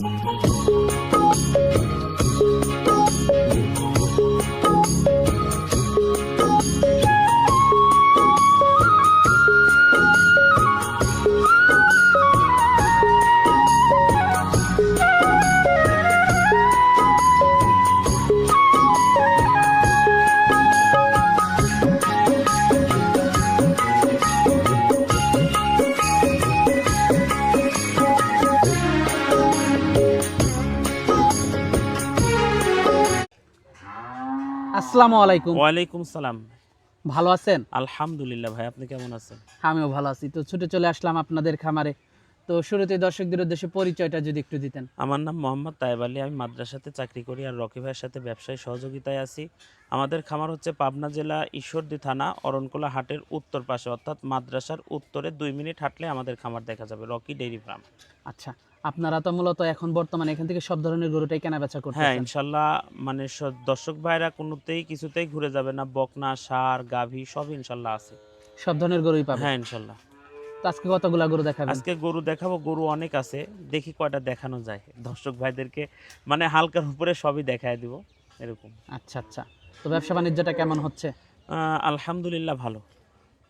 Música আসসালামু আলাইকুম। ওয়ালাইকুম সালাম। ভালো আছেন? আলহামদুলিল্লাহ ভাই আপনি কেমন আছেন? আমিও ভালো আছি। তো ছুটে চলে আসলাম আপনাদের খামারে। তো শুরুতে দর্শকদের উদ্দেশ্যে পরিচয়টা যদি একটু দিতেন। আমার নাম মোহাম্মদ তাইব আলী আমি মাদ্রাসাতে চাকরি করি আর রকি ভাইয়ের সাথে ব্যবসায়ী সহযোগিতায় আছি। আমাদের খামার হচ্ছে পাবনা জেলা ঈশ্বরদী থানা অরণকোলা হাটের উত্তর পাশে। অর্থাৎ মাদ্রাসার উত্তরে দুই মিনিট হাঁটলে আমাদের খামার দেখা যাবে রকি ডেইরি ফার্ম। আচ্ছা আপনারা তো মূলত এখন বর্তমানে এখান থেকে সব ধরনের গরুটাই কেনা বেচা হ্যাঁ করতেছেন ইনশাল্লাহ মানে দর্শক ভাইরা কোনোতেই কিছুতেই ঘুরে যাবে না। বকনা সার গাভী সব ইনশাল্লাহ আছে। সব ধরনের গরুই পাবেন। হ্যাঁ ইনশাল্লাহ। আজকে কতগুলা গরু দেখাবেন? আজকে গরু দেখাবো গরু অনেক আছে। দেখি কয়টা দেখানো যায়। দর্শক ভাইদেরকে মানে হালকার উপরে সবই দেখায় দিব এরকম। আচ্ছা আচ্ছা। তো ব্যবসা বাণিজ্যটা কেমন হচ্ছে? আলহামদুলিল্লাহ ভালো।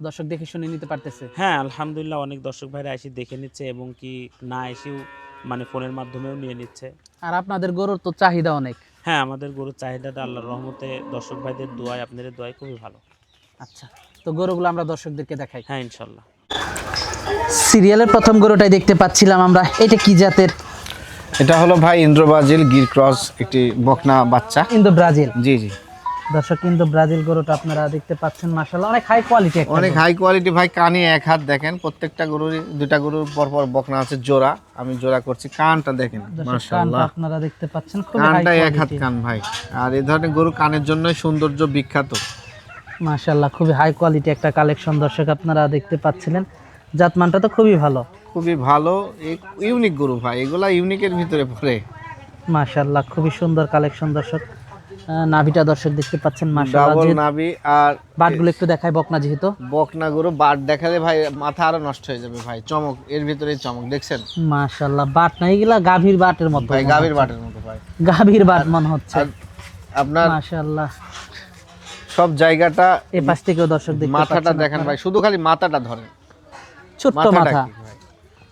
দর্শক দেখে শুনে নিতে পারতেছে? হ্যাঁ আলহামদুলিল্লাহ অনেক দর্শক ভাইরা এসে দেখে নিচ্ছে এবং কি না এসেও মানে ফোনের মাধ্যমেও নিয়ে নিচ্ছে। আর আপনাদের গরুর তো চাহিদা অনেক। হ্যাঁ আমাদের গরুর চাহিদাটা আল্লাহর রহমতে দর্শক ভাইদের দোয়ায় আপনাদের দোয়ায় খুবই ভালো। আচ্ছা তো গরুগুলো আমরা দর্শকদেরকে দেখাই। হ্যাঁ ইনশাল্লাহ। সিরিয়ালের প্রথম গরুটাই দেখতে পাচ্ছিলাম আমরা। এটা কি জাতের? এটা হলো ভাই ইন্দ্রবাজিল গির ক্রস একটি বকনা বাচ্চা। ইন্দো ব্রাজিল জি জি। দর্শক কিন্তু ব্রাজিল গরুটা আপনারা দেখতে পাচ্ছেন মাশাআল্লাহ। অনেক হাই কোয়ালিটি অনেক হাই কোয়ালিটি ভাই কানে এক হাত দেখেন প্রত্যেকটা গরুর দুটা গরুর পর পর বকনা আছে জোড়া। আমি জোড়া করছি কানটা দেখেন মাশাআল্লাহ। আপনারা দেখতে পাচ্ছেন হাই কানটা এক হাত কান ভাই। আর এই ধরনের গরু কানের জন্যই সৌন্দর্য বিখ্যাত। মাশাআল্লাহ খুবই হাই কোয়ালিটি একটা কালেকশন দর্শক আপনারা দেখতে পাচ্ছিলেন। জাতমানটা তো খুবই ভালো। খুবই ভালো ইউনিক গরু ভাই এগুলা ইউনিকের ভিতরে পড়ে। মাশাআল্লাহ খুবই সুন্দর কালেকশন দর্শক। নাভিটা দর্শক দেখতে পাচ্ছেন মাশাআল্লাহ ডাবল নাবি আর বাটগুলো একটু দেখায় বকনা যেহেতু। বকনা গরু বাট দেখালে ভাই মাথা আরও নষ্ট হয়ে যাবে ভাই চমক এর ভিতরে চমক দেখছেন? মাশাআল্লাহ বাট না এগুলা গাভীর বাটের মতো। ভাই গাভীর বাটের মতো ভাই। গাভীর বাট মনে হচ্ছে। আপনার মাশাআল্লাহ। সব জায়গাটা এই পাশ থেকেও দর্শক দেখতে মাথাটা দেখেন ভাই শুধু খালি মাথাটা ধরেন। ছোট্ট মাথা।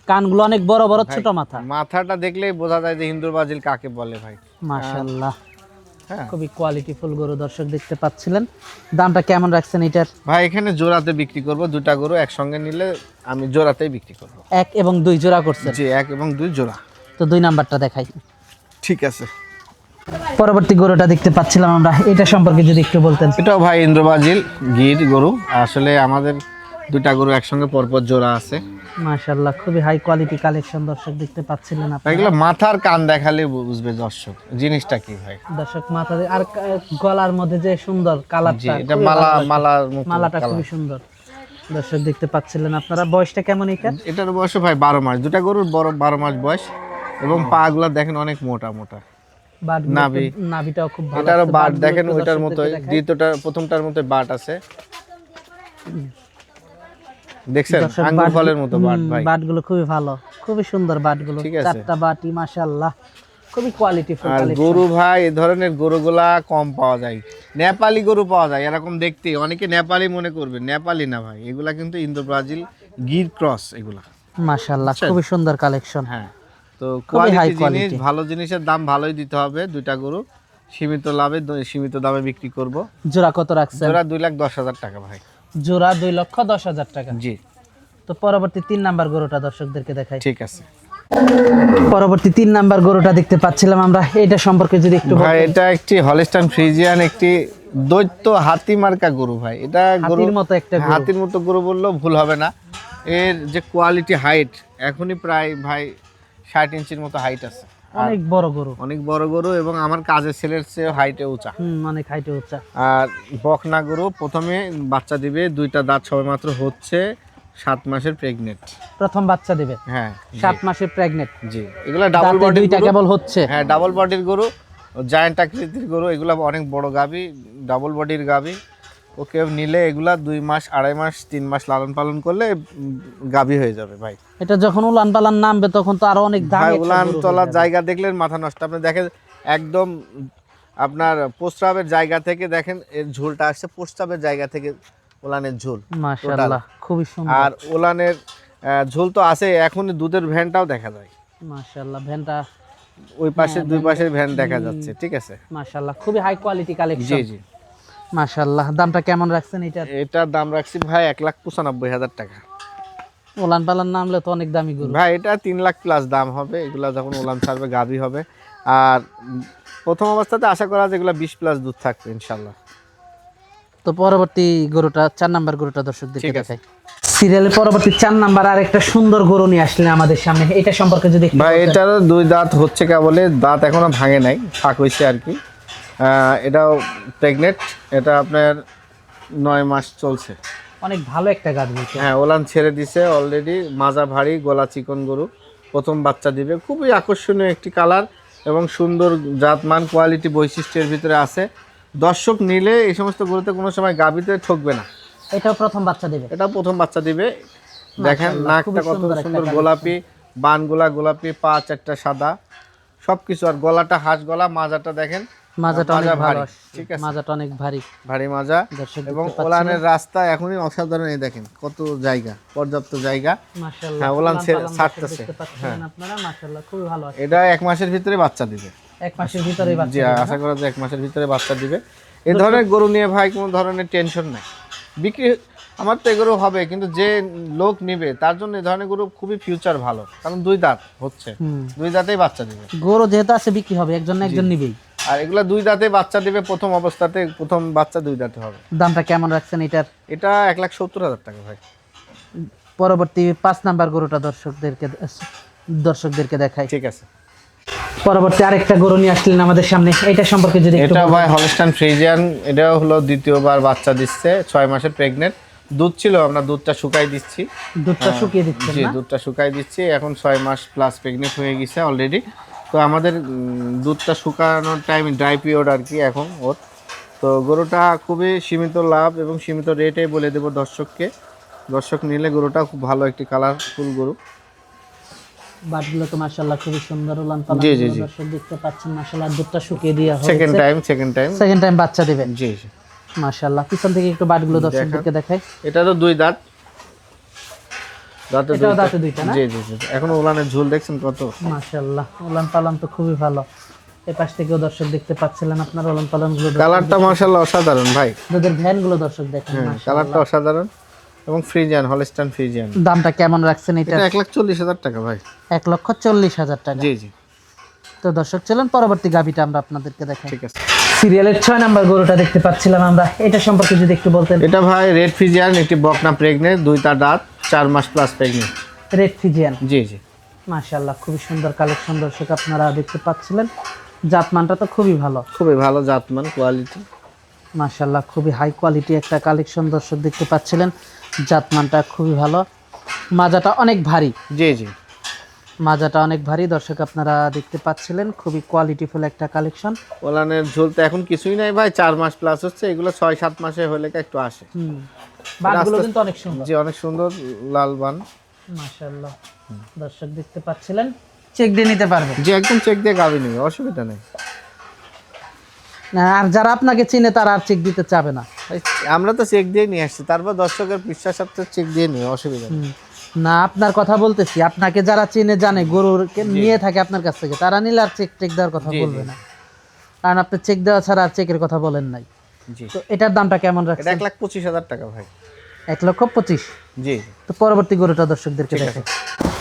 কানগুলো অনেক বড় বড় ছোট মাথা। মাথাটা দেখলেই বোঝা যায় যে হিন্দুর বাজিল কাকে বলে ভাই। মাশাআল্লাহ। হ্যাঁ। খুবই কোয়ালিটি ফুল গরু দর্শক দেখতে পাচ্ছিলেন। দামটা কেমন রাখছেন এটার? ভাই এখানে জোড়াতে বিক্রি করব দুটা গরু একসঙ্গে নিলে আমি জোড়াতেই বিক্রি করব। এক এবং দুই জোড়া করছেন? জি এক এবং দুই জোড়া। তো দুই নাম্বারটা দেখাই। ঠিক আছে। পরবর্তী গরুটা দেখতে পাচ্ছিলাম আমরা। এটা সম্পর্কে যদি একটু বলতেন। এটাও ভাই ইন্দ্রবাজিল গির গরু। আসলে আমাদের দুটা গরু একসঙ্গে পরপর জোড়া আছে। মাশাআল্লাহ খুবই হাই কোয়ালিটি কালেকশন দর্শক দেখতে পাচ্ছিলেন ভাই আপনারা। এগুলো মাথার কান দেখালে বুঝবে দর্শক জিনিসটা কি ভাই? দর্শক মাথা আর গলার মধ্যে যে সুন্দর কালারটা এটা মালা মালার মতো মালাটা। খুবই সুন্দর। দর্শক দেখতে পাচ্ছিলেন আপনারা। বয়সটা কেমন এটা এটার বয়স ভাই বারো মাস। দুটা গরুর বড় বারো মাস বয়স এবং পা গুলা দেখেন অনেক মোটা মোটা। নাভি। নাভিটাও খুব ভালো এটারও বাট দেখেন ওইটার মতোই। দ্বিতীয়টা প্রথমটার মতো বাট আছে। দেখছেন আঙ্গুর ফলের মতো বাট ভাই। বাটগুলো খুবই ভালো খুবই সুন্দর বাটগুলো। চারটা বাটি মাশাআল্লাহ। খুবই কোয়ালিটি ফুল আর গরু ভাই এই ধরনের গরুগুলা কম পাওয়া যায়। নেপালি গরু পাওয়া যায় এরকম দেখতে। অনেকে নেপালি মনে করবে নেপালি না ভাই। এগুলা কিন্তু ইন্দো ব্রাজিল গির ক্রস এগুলা। মাশাআল্লাহ খুবই সুন্দর কালেকশন হ্যাঁ। তো কোয়ালিটি জিনিস ভালো জিনিসের দাম ভালোই দিতে হবে দুইটা গরু। সীমিত লাভে সীমিত দামে বিক্রি করব। জোড়া কত রাখছেন? জোড়া দুই লাখ দশ হাজার টাকা ভাই। জোড়া দুই লক্ষ দশ হাজার টাকা। জি। তো পরবর্তী তিন নাম্বার গরুটা দর্শকদেরকে দেখাই। ঠিক আছে। পরবর্তী তিন নাম্বার গরুটা দেখতে পাচ্ছিলাম আমরা। এটা সম্পর্কে যদি একটু ভাই এটা একটি হলিস্টান ফ্রিজিয়ান একটি দৈত্য হাতি মার্কা গরু ভাই। এটা গরু হাতির মতো একটা গরু। হাতির মতো গরু বললেও ভুল হবে না। এর যে কোয়ালিটি হাইট এখনই প্রায় ভাই ষাট ইঞ্চির মতো হাইট আছে। অনেক বড় গরু। অনেক বড় গরু এবং আমার কাজের ছেলের চেয়ে হাইটে উঁচা। অনেক হাইটে উচ্চা আর বকনা গরু প্রথমে বাচ্চা দিবে দুইটা দাঁত সবেমাত্র হচ্ছে সাত মাসের প্রেগনেন্ট প্রথম বাচ্চা দেবে? হ্যাঁ সাত মাসের প্রেগনেন্ট জি এগুলা ডাবল বডির দুইটা কেবল হচ্ছে? হ্যাঁ ডাবল বডির গরু জায়ান্ট আকৃতির গরু এগুলো অনেক বড় গাবি ডাবল বডির গাবি ওকে নিলে এগুলা দুই মাস আড়াই মাস তিন মাস লালন পালন করলে গাভী হয়ে যাবে ভাই। এটা যখন উলান পালান নামবে তখন তো আরও অনেক দামি উলান হয়ে তলার জায়গা দেখলেন মাথা নষ্ট। আপনি দেখেন একদম আপনার প্রস্রাবের জায়গা থেকে দেখেন এর ঝোলটা আসছে প্রস্রাবের জায়গা থেকে ওলানের ঝোল মাশাআল্লাহ খুবই সুন্দর। আর উলানের আহ, ঝোল তো আছে এখনই দুধের ভ্যানটাও দেখা যায়। মাশাআল্লাহ ভ্যানটা ওই পাশে হ্যাঁ, দুই পাশের ভ্যান দেখা যাচ্ছে ঠিক আছে? মাশাআল্লাহ খুবই হাই কোয়ালিটি কালেকশন জি জি। মাশাআল্লাহ। দামটা কেমন রাখছেন এটার এটার দাম রাখছি ভাই এক লাখ পঁচানব্বই হাজার টাকা। উলান পালান নামলে তো অনেক দামি গরু। ভাই এটা তিন লাখ প্লাস দাম হবে। এগুলা যখন ওলান ছাড়বে গাভী হবে। আর প্রথম অবস্থাতে আশা করা যায় এগুলা বিশ প্লাস দুধ থাকবে ইনশাল্লাহ তো পরবর্তী গরুটা চার নাম্বার গরুটা দর্শকদের ঠিক আছে। দেখাই। সিরিয়ালের পরবর্তী চার নাম্বার আর একটা সুন্দর গরু নিয়ে আসলেন আমাদের সামনে। এটা সম্পর্কে যদি ভাই। এটারও দুই দাঁত হচ্ছে কেবলে দাঁত এখনও ভাঙে নাই ফাঁক হয়েছে আর কি। এটাও প্রেগনেন্ট এটা আপনার নয় মাস চলছে। অনেক ভালো একটা গাছ বলছে। হ্যাঁ ওলান ছেড়ে দিছে অলরেডি মাজা ভারী গলা চিকন গরু। প্রথম বাচ্চা দিবে। খুবই আকর্ষণীয় একটি কালার এবং সুন্দর জাতমান কোয়ালিটি বৈশিষ্ট্যের ভিতরে আছে। দর্শক নিলে এই সমস্ত গরুতে কোনো সময় গাবিতে ঠকবে না। এটাও প্রথম বাচ্চা দিবে। এটা প্রথম বাচ্চা দিবে। দেখেন নাকটা কত সুন্দর। গোলাপি বানগুলা গোলাপি পা চারটা সাদা। সবকিছু আর গলাটা হাঁস গলা মাজাটা দেখেন। মাজাটা অনেক ভালো ঠিক আছে। মাজাটা অনেক ভারী। ভারী মাজা। এবং ওলানের রাস্তা এখনই অসাধারণ এই দেখেন কত জায়গা পর্যাপ্ত জায়গা। মাশাআল্লাহ হ্যাঁ, ওলান ছাড়তেছে। হ্যাঁ। আপনারা মাশাআল্লাহ খুবই ভালো আছে এটা এক মাসের ভিতরে বাচ্চা দিবে। এক মাসের ভিতরেই বাচ্চা দেবে, আশা করা যায় এক মাসের ভিতরে বাচ্চা দিবে। এই ধরনের গরু নিয়ে ভাই কোনো ধরনের টেনশন নাই। বিক্রি আমার তো এগুলো হবে কিন্তু যে লোক নিবে তার জন্য এই ধরনের গরু খুবই ফিউচার ভালো। কারণ দুই দাঁত হচ্ছে। দুই দাঁতেই বাচ্চা দিবে। গরু যেহেতু আছে বিক্রি হবে। একজন না একজন নিবেই। আর এগুলা দুই দাঁতে বাচ্চা দেবে প্রথম অবস্থাতে প্রথম বাচ্চা দুই দাঁতে হবে। দামটা কেমন রাখছেন এটার? এটা এক লাখ সত্তর হাজার টাকা ভাই। পরবর্তী পাঁচ নাম্বার গরুটা দর্শকদেরকে দর্শকদেরকে দেখাই। ঠিক আছে। পরবর্তী আরেকটা গরু নিয়ে আসলেন আমাদের সামনে। এটা সম্পর্কে যদি একটু এটা ভাই হলস্টাইন ফ্রিজিয়ান এটাও হলো দ্বিতীয়বার বাচ্চা দিচ্ছে ছয় মাসের প্রেগনেন্ট দুধ ছিল আমরা দুধটা শুকাই দিচ্ছি। দুধটা শুকিয়ে দিচ্ছি জি দুধটা শুকাই দিচ্ছি এখন ছয় মাস প্লাস প্রেগনেন্ট হয়ে গেছে অলরেডি তো আমাদের দুধটা শুকানোর টাইম ড্রাই পিরিয়ড আর কি এখন ওর। তো গরুটা খুবই সীমিত লাভ এবং সীমিত রেটে বলে দেবো দর্শককে। দর্শক নিলে গরুটা খুব ভালো একটি কালারফুল গরু। বাটগুলো তো মাশাআল্লাহ খুবই সুন্দর উলান পালান জি, জি, জি। দর্শক দেখতে পাচ্ছেন মাশাআল্লাহ দুধটা শুকিয়ে দেওয়া second time second time second time বাচ্চা দেবে জি জি। মাশাআল্লাহ পিছন থেকে একটু বাটগুলো দর্শকদেরকে দেখাই। এটারও দুই দাঁত। দাঁতে দুইটা। দাঁতে দুইটা না? জি জি জি এখন ওলানের ঝুল দেখছেন কত? মাশাআল্লাহ উলান পালান তো খুবই ভালো। এই পাশ থেকেও দর্শক দেখতে পাচ্ছিলেন আপনার উলান পালানগুলো কালারটা মার্শাল্লাহ অসাধারণ ভাই। দুধের ভ্যানগুলো দর্শক দেখেন হ্যাঁ কালারটা অসাধারণ এবং ফ্রিজিয়ান হলস্টাইন ফ্রিজিয়ান। দামটা কেমন রাখছেন এটা? লাখ হাজার টাকা ভাই। লক্ষ চল্লিশ হাজার টাকা। জি জি। তো দর্শক চলেন পরবর্তী গাভিটা আমরা আপনাদেরকে দেখাই। ঠিক আছে। সিরিয়ালের ছয় নাম্বার গরুটা দেখতে পাচ্ছিলাম আমরা। এটা সম্পর্কে যদি একটু বলতেন। এটা ভাই রেড ফিজিয়ান একটি বকনা প্রেগনেন্ট দুইটা দাঁত চার মাস প্লাস প্রেগনেন্ট রেড ফিজিয়ান? জি জি। মাশাআল্লাহ খুবই সুন্দর কালেকশন দর্শক আপনারা দেখতে পাচ্ছিলেন। জাতমানটা তো খুবই ভালো। খুবই ভালো জাতমান কোয়ালিটি মাশাআল্লাহ খুবই হাই কোয়ালিটি একটা কালেকশন দর্শক দেখতে পাচ্ছিলেন। জাতমানটা খুবই ভালো। মাজাটা অনেক ভারী। জি জি। মাজাটা অনেক ভারী দর্শক আপনারা দেখতে পাচ্ছিলেন খুবই কোয়ালিটিফুল একটা কালেকশন ওলানের ঝোল তো এখন কিছুই নাই ভাই চার মাস প্লাস হচ্ছে এগুলো ছয় সাত মাসে হলে একটু আসে। আস্তে- কিন্তু অনেক সুন্দর। জি অনেক সুন্দর লাল বান। মাশাআল্লাহ দর্শক দেখতে পাচ্ছিলেন চেক দিয়ে নিতে পারবে। জি একদম চেক দিয়ে গাবি নেবে অসুবিধা নেই। না, আর যারা আপনাকে চিনে তারা আর চেক দিতে চাবে না। ভাই, আমরা তো চেক দিয়ে নিয়ে আসছি তারপর দর্শকের বিশ্বাসার্থে চেক দিয়ে নিই অসুবিধা নেই। না আপনার কথা বলতেছি। আপনাকে যারা চিনে জানে গরুরকে নিয়ে থাকে আপনার কাছ থেকে তারা নিলে আর চেক টেক দেওয়ার কথা বলবে না। কারণ আপনি চেক দেওয়া ছাড়া আর চেকের কথা বলেন নাই। তো এটার দামটা কেমন রাখছেন? এক লাখ পঁচিশ হাজার টাকা ভাই। এক লক্ষ পঁচিশ। জি। তো পরবর্তী গরুটা দর্শকদেরকে দেখে।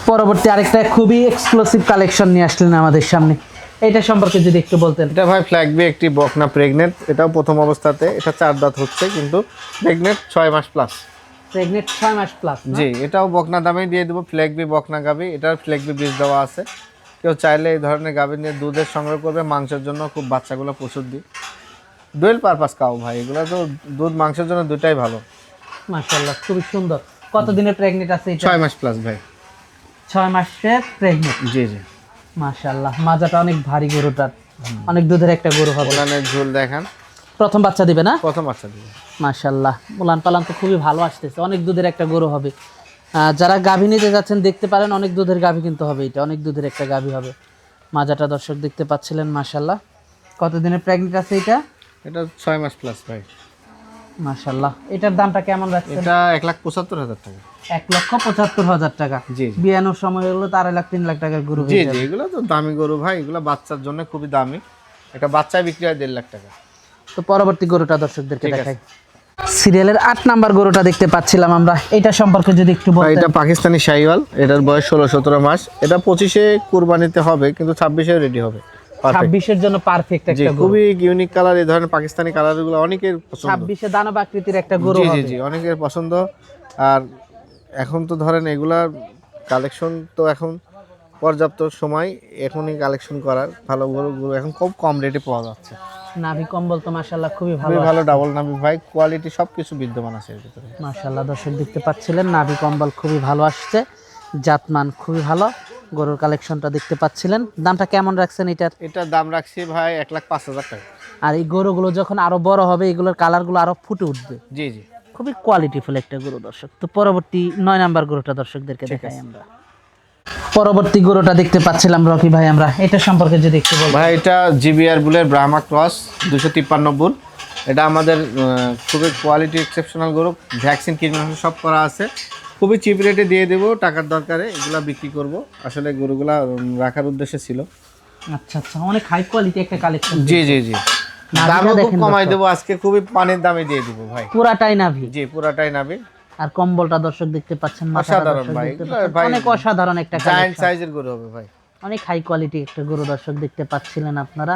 পরবর্তী আরেকটা খুবই এক্সক্লুসিভ কালেকশন নিয়ে আসলেন আমাদের সামনে। এটা সম্পর্কে যদি একটু বলতেন। এটা ভাই ফ্ল্যাগ ফ্ল্যাগবি একটি বকনা প্রেগনেন্ট এটাও প্রথম অবস্থাতে। এটা চার দাঁত হচ্ছে কিন্তু প্রেগনেন্ট ছয় মাস প্লাস প্রেগনেন্ট ছয় মাস প্লাস জি এটাও বকনা দামেই দিয়ে দেবো ফ্ল্যাগবি বকনা গাবি এটার ফ্ল্যাগবি বীজ দেওয়া আছে। কেউ চাইলে এই ধরনের গাভী নিয়ে দুধের সংগ্রহ করবে মাংসের জন্য খুব বাচ্চাগুলো প্রচুর দিই। ডুয়েল পারপাস কাউ ভাই এগুলো তো দুধ মাংসের জন্য দুটাই ভালো। মাশাআল্লাহ খুবই সুন্দর। কতদিনের প্রেগনেন্ট আছে এটা? ছয় মাস প্লাস ভাই। ছয় মাসের প্রেগনেন্ট জি জি। মাশাআল্লাহ মাজাটা অনেক ভারী গরুটার। অনেক দুধের একটা গরু হবে। ঝোল দেখান। প্রথম বাচ্চা দিবে না? প্রথম বাচ্চা দিবে। মাশাল্লাহ উলান পালান তো খুবই ভালো আসতেছে। অনেক দুধের একটা গরু হবে। যারা গাভী নিতে যাচ্ছেন দেখতে পারেন অনেক দুধের গাভী কিন্তু হবে এটা। অনেক দুধের একটা গাভী হবে। মাজাটা দর্শক দেখতে পাচ্ছিলেন মাশাল্লাহ কতদিনের প্রেগনেন্ট আছে এটা? এটা ছয় মাস প্লাস ভাই। মাশাল্লাহ এটার দামটা কেমন রাখছেন? এটা এক লাখ পঁচাত্তর হাজার টাকা। এক লক্ষ পঁচাত্তর হাজার টাকা। জি বিয়ানোর সময় হলো তো আড়াই লাখ তিন লাখ টাকার গরু জি জি। এগুলো তো দামি গরু ভাই। এগুলো বাচ্চার জন্য খুবই দামি। এটা বাচ্চা বিক্রি হয় দেড় লাখ টাকা। তো পরবর্তী গরুটা দর্শকদেরকে দেখাই। সিরিয়ালের আট নাম্বার গরুটা দেখতে পাচ্ছিলাম আমরা। এটা সম্পর্কে যদি একটু বলতেন। এটা পাকিস্তানি শাহিওয়াল। এটার বয়স ষোলো সতেরো মাস। এটা পঁচিশে কুরবানিতে হবে কিন্তু ছাব্বিশে রেডি হবে। ছাব্বিশের জন্য পারফেক্ট একটা খুবই ইউনিক কালার এই ধরনের পাকিস্তানি অনেকের পছন্দ। ছাব্বিশে দানব আকৃতির একটা গরু জি জি অনেকের পছন্দ। আর এখন তো ধরেন এগুলার কালেকশন তো এখন পর্যাপ্ত সময় এখনই কালেকশন করার ভালো গরু গরু এখন খুব কম রেটে পাওয়া যাচ্ছে। নাভি কম্বল তো মাশাল্লাহ খুবই ভালো খুবই ভালো ডাবল নামি ভাই কোয়ালিটি সবকিছু বিদ্যমান আছে এর ভিতরে। মাশাল্লাহ দর্শক দেখতে পাচ্ছিলেন নাভি কম্বল খুবই ভালো আসছে জাতমান খুবই ভালো গরুর কালেকশনটা দেখতে পাচ্ছিলেন। দামটা কেমন রাখছেন এটার? এটার দাম রাখছি ভাই এক লাখ পাঁচ হাজার টাকা। আর এই গরুগুলো যখন আরও বড় হবে এগুলোর কালারগুলো আরও ফুটে উঠবে। জি জি। খুবই কোয়ালিটিফুল একটা গরু দর্শক। তো পরবর্তী নয় নাম্বার গরুটা দর্শকদেরকে দেখাই আমরা। পরবর্তী গরুটা দেখতে পাচ্ছিলাম রকি ভাই আমরা। এটা সম্পর্কে যদি একটু বল ভাই এটা জিবিআর বুলের ব্রাহ্মা ক্রস দুশো তিপ্পান্ন বুল। এটা আমাদের খুবই কোয়ালিটি এক্সেপশনাল গরু। ভ্যাকসিন কীটনাশক সব করা আছে। খুবই চিপ রেটে দিয়ে দেবো টাকার দরকারে এগুলা বিক্রি করব। আসলে গরুগুলা রাখার উদ্দেশ্যে ছিল। আচ্ছা আচ্ছা অনেক হাই কোয়ালিটি একটা কালেকশন জি জি জি। দামও খুব কমাই। দেবো আজকে খুবই পানির দামে দিয়ে দিব ভাই। পুরাটাই নাভি। জি পুরাটাই নাবি আর কম্বলটা দর্শক দেখতে পাচ্ছেন অসাধারণ ভাই, অনেক অসাধারণ একটা জায়ান্ট সাইজের গরু হবে ভাই। অনেক হাই কোয়ালিটি একটা গরু দর্শক দেখতে পাচ্ছিলেন আপনারা।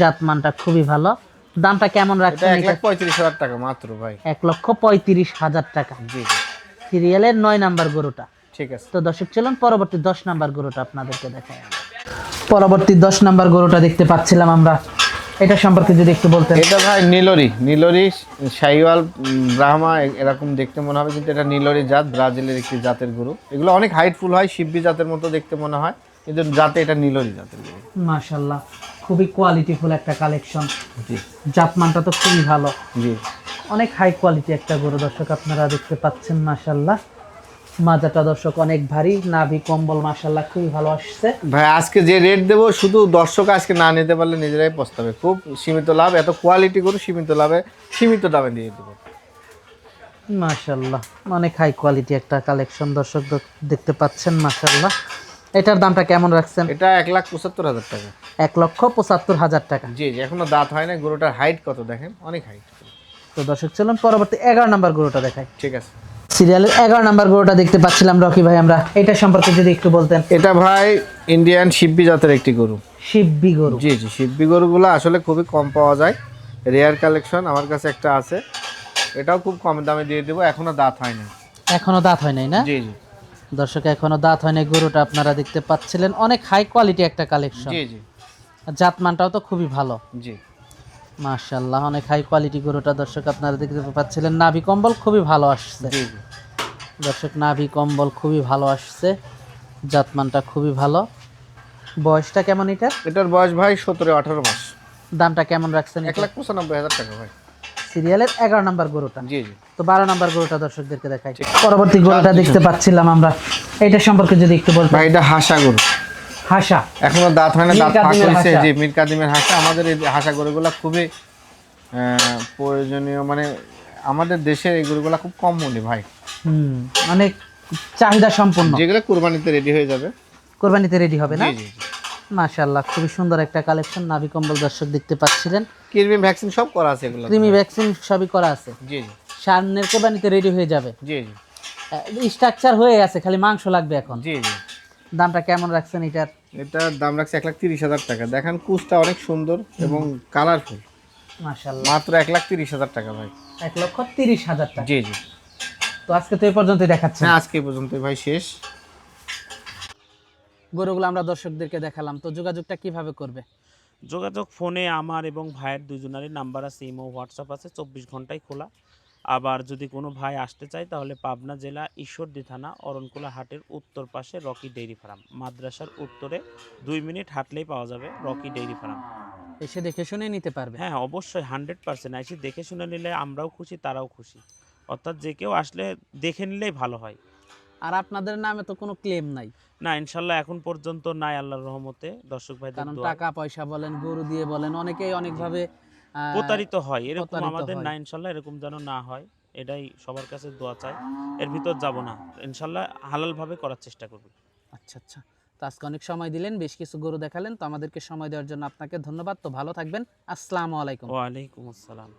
জাতমানটা খুবই ভালো। দামটা কেমন রাখছেন? এক লাখ পঁয়ত্রিশ হাজার টাকা মাত্র ভাই। এক লক্ষ পঁয়ত্রিশ হাজার টাকা। জি। সিরিয়ালের নয় নাম্বার গরুটা। ঠিক আছে। তো দর্শক চলুন পরবর্তী দশ নাম্বার গরুটা আপনাদেরকে দেখাই। পরবর্তী দশ নাম্বার গরুটা দেখতে পাচ্ছিলাম আমরা। এটা সম্পর্কে যদি একটু বলতেন। এটা ভাই নীলরি নীলরি শাহিওয়াল উম, ব্রাহ্মা এরকম দেখতে মনে হবে কিন্তু এটা নীলরি জাত ব্রাজিলের একটি জাতের গরু। এগুলো অনেক হাইটফুল হয় শিব্বি জাতের মতো দেখতে মনে হয় কিন্তু জাতে এটা নীলরি জাতের গরু। মাশাল্লাহ খুবই কোয়ালিটিফুল একটা কালেকশন জি। জাতমানটা তো খুবই ভালো। জি। অনেক হাই কোয়ালিটি একটা গরু দর্শক আপনারা দেখতে পাচ্ছেন মাশাল্লাহ মাজাটা দর্শক অনেক ভারী নাভি কম্বল মাশাল্লাহ খুবই ভালো আসছে। ভাই আজকে যে রেট দেবো শুধু দর্শক আজকে না নিতে পারলে নিজেরাই পস্তাবে। খুব সীমিত লাভ এত কোয়ালিটি করে সীমিত লাভে সীমিত দামে দিয়ে দেবো। মাশাল্লাহ অনেক হাই কোয়ালিটি একটা কালেকশন দর্শক দেখতে পাচ্ছেন মাশাল্লাহ এটার দামটা কেমন রাখছেন? এটা এক লাখ পঁচাত্তর হাজার টাকা। এক লক্ষ পঁচাত্তর হাজার টাকা। জি জি এখনও দাঁত হয় না গরুটার হাইট কত দেখেন? অনেক হাইট তো দর্শক চলুন পরবর্তী এগারো নাম্বার গরুটা দেখাই। ঠিক আছে। সিরিয়ালের এগারো নাম্বার গরুটা দেখতে পাচ্ছিলাম রকি ভাই আমরা। এটা সম্পর্কে যদি একটু বলতেন। এটা ভাই ইন্ডিয়ান শিব্বি জাতের একটি গরু। শিববি গরু। জি জি শিল্পী গরুগুলো আসলে খুবই কম পাওয়া যায়। রেয়ার কালেকশন আমার কাছে একটা আছে। এটাও খুব কম দামে দিয়ে দেবো এখনও দাঁত হয় না এখনও দাঁত হয় নাই না? জি জি। দর্শক এখনও দাঁত হয় নাই গরুটা আপনারা দেখতে পাচ্ছিলেন। অনেক হাই কোয়ালিটি একটা কালেকশন জি জি। জাতমানটাও তো খুবই ভালো। জি। মাশাল্লাহ অনেক হাই কোয়ালিটি গরুটা দর্শক আপনারা দেখতে পাচ্ছিলেন। নাভি কম্বল খুবই ভালো আসছে। দর্শক নাভি কম্বল খুবই ভালো আসছে। জাতমানটা খুবই ভালো। বয়সটা কেমন এটার? এটার বয়স ভাই সতেরো আঠারো মাস। দামটা কেমন রাখছেন এক লাখ পঁচানব্বই হাজার টাকা ভাই। সিরিয়ালের এগারো নাম্বার গরুটা? জি জি। তো বারো নাম্বার গরুটা দর্শকদেরকে দেখাই। পরবর্তী গরুটা দেখতে পাচ্ছিলাম আমরা। এটা সম্পর্কে যদি একটু ভাই এটা হাসা গরু। হাসা। এখনও দাঁত হয় না দাঁত ফাঁক হয়েছে। জি মীর কাদিমের হাসা আমাদের এই হাসা গরুগুলো খুবই প্রয়োজনীয় মানে আমাদের দেশে এই গরুগুলো খুব কম মূল্যে ভাই। অনেক চাহিদা সম্পন্ন যেগুলো কুরবানিতে রেডি হয়ে যাবে। কোরবানিতে রেডি হবে না? মাশাল্লাহ খুবই সুন্দর একটা কালেকশন নাভি কম্বল দর্শক দেখতে পাচ্ছিলেন। কৃমি ভ্যাকসিন সব করা আছে এগুলো ক্রিমি ভ্যাকসিন সবই করা আছে। জি জি। সামনের কোরবানিতে রেডি হয়ে যাবে। জি জি। স্ট্রাকচার হয়ে আছে খালি মাংস লাগবে এখন। জি জি। দামটা কেমন রাখছেন এটার? এটার দাম রাখছে এক লাখ তিরিশ হাজার টাকা। দেখেন কুচটা অনেক সুন্দর এবং কালারফুল। মাত্র এক লাখ তিরিশ হাজার টাকা ভাই। এক লক্ষ তিরিশ হাজার টাকা। জি জি। তো আজকে তো এই পর্যন্তই দেখাচ্ছেন হ্যাঁ আজকে এই পর্যন্ত ভাই শেষ। গরুগুলো আমরা দর্শকদেরকে দেখালাম। তো যোগাযোগটা কীভাবে করবে? যোগাযোগ ফোনে আমার এবং ভাইয়ের দুজনারই নাম্বার আছে ইমো হোয়াটসঅ্যাপ আছে চব্বিশ ঘন্টায় খোলা। আবার যদি কোনো ভাই আসতে চায় তাহলে পাবনা জেলা ঈশ্বরদী থানা অরণকুলা হাটের উত্তর পাশে রকি ডেইরি ফার্ম। মাদ্রাসার উত্তরে দুই মিনিট হাঁটলেই পাওয়া যাবে রকি ডেইরি ফার্ম। এসে দেখে শুনে নিতে পারবে। হ্যাঁ অবশ্যই হান্ড্রেড পার্সেন্ট। এসে দেখে শুনে নিলে আমরাও খুশি তারাও খুশি। অর্থাৎ যে কেউ আসলে দেখে নিলেই ভালো হয়। আর আপনাদের নামে তো কোনো ক্লেম নাই। না ইনশাল্লাহ এখন পর্যন্ত নাই আল্লাহর রহমতে। দর্শক ভাই কারণ টাকা পয়সা বলেন গরু দিয়ে বলেন অনেকেই অনেকভাবে প্রতারিত হয়। এরকম আমাদের না ইনশাল্লাহ এরকম যেন না হয়। এটাই সবার কাছে দোয়া চাই। এর ভিতর যাব না। ইনশাল্লাহ হালাল ভাবে করার চেষ্টা করব। আচ্ছা আচ্ছা। তো আজকে অনেক সময় দিলেন বেশ কিছু গরু দেখালেন। তো আমাদেরকে সময় দেওয়ার জন্য আপনাকে ধন্যবাদ। তো ভালো থাকবেন। আসসালামু আলাইকুম। ওয়ালাইকুম আসসালাম।